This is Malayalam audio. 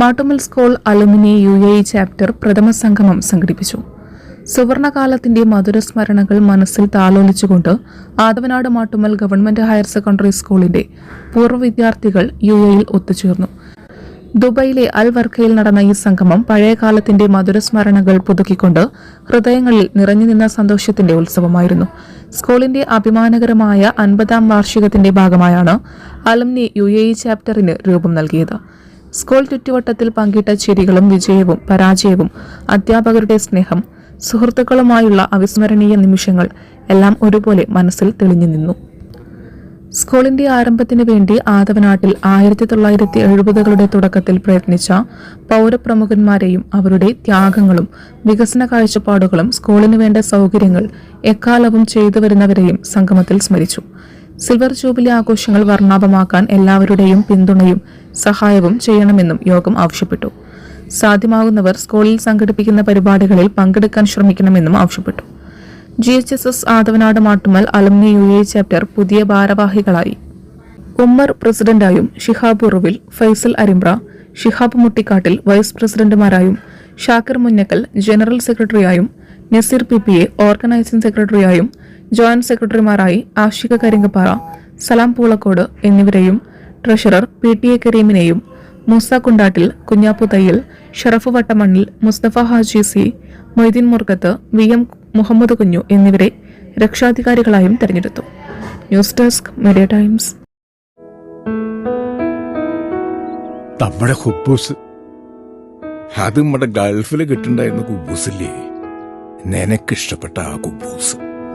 Mattumal school alumni U A chapter പ്രഥമ സംഗമം സംഘടിപ്പിച്ചു. സുവർണകാലത്തിന്റെ മധുരസ്മരണകൾ മനസ്സിൽ താലോലിച്ചുകൊണ്ട് Athavanad Mattumal government higher secondary സ്കൂളിന്റെ പൂർവ വിദ്യാർത്ഥികൾ യു എയിൽ ഒത്തുചേർന്നു. ദുബൈയിലെ അൽ വർക്കയിൽ നടന്ന ഈ സംഗമം പഴയകാലത്തിന്റെ മധുരസ്മരണകൾ പുതുക്കിക്കൊണ്ട് ഹൃദയങ്ങളിൽ നിറഞ്ഞുനിന്ന സന്തോഷത്തിന്റെ ഉത്സവമായിരുന്നു. സ്കൂളിന്റെ അഭിമാനകരമായ അൻപതാം വാർഷികത്തിന്റെ ഭാഗമായാണ് അലംനി യു എ ചാപ്റ്ററിന് രൂപം നൽകിയത്. സ്കൂൾ ചുറ്റുവട്ടത്തിൽ പങ്കിട്ട ചിരികളും വിജയവും പരാജയവും അധ്യാപകരുടെ സ്നേഹം സുഹൃത്തുക്കളുമായുള്ള അവിസ്മരണീയ നിമിഷങ്ങൾ എല്ലാം ഒരുപോലെ മനസ്സിൽ തെളിഞ്ഞു നിന്നു. സ്കൂളിന്റെ ആരംഭത്തിന് വേണ്ടി ആദവനാട്ടിൽ ആയിരത്തി തൊള്ളായിരത്തി എഴുപതുകളുടെ തുടക്കത്തിൽ പ്രയത്നിച്ച പൗരപ്രമുഖന്മാരെയും അവരുടെ ത്യാഗങ്ങളും വികസന കാഴ്ചപ്പാടുകളും സ്കൂളിന് വേണ്ട സൗകര്യങ്ങൾ എക്കാലവും ചെയ്തു വരുന്നവരെയും സംഗമത്തിൽ സ്മരിച്ചു. സിൽവർ ജൂബിലി ആഘോഷങ്ങൾ വർണാഭമാക്കാൻ എല്ലാവരുടെയും പിന്തുണയും സഹായവും ചെയ്യണമെന്നും യോഗം ആവശ്യപ്പെട്ടു. സാധ്യമാകുന്നവർ സ്കൂളിൽ സംഘടിപ്പിക്കുന്ന പരിപാടികളിൽ പങ്കെടുക്കാൻ ശ്രമിക്കണമെന്നും ആവശ്യപ്പെട്ടു. G H S S Athavanad Mattumal alumni U A chapter പുതിയ ഭാരവാഹികളായി. ഉമ്മർ പ്രസിഡന്റായും ഷിഹാബ് ഉറുവിൽ ഫൈസൽ അരിമ്പ്ര ഷിഹാബ് മുട്ടിക്കാട്ടിൽ വൈസ് പ്രസിഡന്റുമാരായും Shakir Munnakkal general സെക്രട്ടറിയായും Naseer P P A organising സെക്രട്ടറിയായും joint സെക്രട്ടറിമാരായി ആഷിക കരിങ്കപ്പാറ സലാം പൂളക്കോട് എന്നിവരെയും treasurer P T A കരീമിനെയും Moosa Kundattil Kunhappu Thayyal Sharaf Vattamannil Musthafa Haji C Moideen Murgath V M Muhammad Kunhu എന്നിവരെ രക്ഷാധികാരികളായും തെരഞ്ഞെടുത്തു. News desk media times. നമ്മുടെ ഹുബൂസ്. അത് നമ്മുടെ ഗൾഫിൽ കിട്ടുണ്ടായിരുന്ന കുബൂസില്ലേ? നിനക്കിഷ്ടപ്പെട്ട ആ കുബൂസ്.